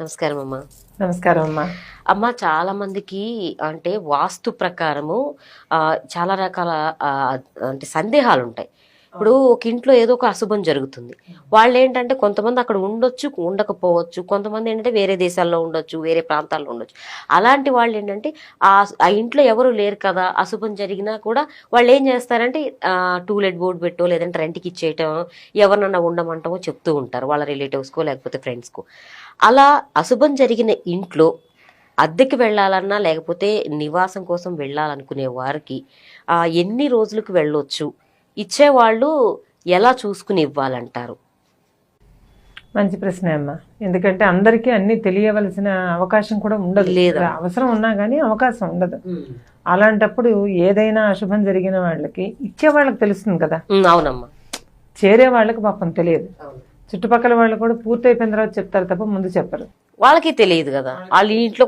నమస్కారం అమ్మా. నమస్కారం అమ్మా. అమ్మ చాలా మందికి అంటే వాస్తు ప్రకారము ఆ, చాలా రకాల అంటే సందేహాలు ఉంటాయి ఇప్పుడు ఒక ఇంట్లో ఏదో ఒక అశుభం జరుగుతుంది. వాళ్ళు ఏంటంటే కొంతమంది అక్కడ ఉండొచ్చు ఉండకపోవచ్చు. కొంతమంది ఏంటంటే వేరే దేశాల్లో ఉండొచ్చు వేరే ప్రాంతాల్లో ఉండొచ్చు. అలాంటి వాళ్ళు ఏంటంటే ఆ ఆ ఇంట్లో ఎవరు లేరు కదా అశుభం జరిగినా కూడా వాళ్ళు ఏం చేస్తారంటే టూలెట్ బోర్డు పెట్టో లేదంటే రెంట్కి ఇచ్చేయటం ఎవరినన్నా ఉండమంటామో చెప్తూ ఉంటారు. వాళ్ళ రిలేటివ్స్కో లేకపోతే ఫ్రెండ్స్కో. అలా అశుభం జరిగిన ఇంట్లో అద్దెకి వెళ్ళాలన్నా లేకపోతే నివాసం కోసం వెళ్ళాలనుకునే వారికి ఎన్ని రోజులకు వెళ్ళొచ్చు ఇచ్చేవాళ్ళు ఎలా చూసుకుని ఇవ్వాలంటారు? మంచి ప్రశ్న అమ్మా. ఎందుకంటే అందరికీ అన్ని తెలియవలసిన అవకాశం కూడా ఉండదు. లేదు. అవసరం ఉన్నా కానీ అవకాశం ఉండదు. అలాంటప్పుడు ఏదైనా అశుభం జరిగిన వాళ్ళకి ఇచ్చే వాళ్ళకి తెలుస్తుంది కదా. అవునమ్మా. చేరే వాళ్ళకి పాపం తెలియదు. చుట్టుపక్కల వాళ్ళు కూడా పూర్తి అయిపోయిన తర్వాత చెప్తారు తప్ప ముందు చెప్పరు. వాళ్ళకి తెలియదు కదా. వాళ్ళ ఇంట్లో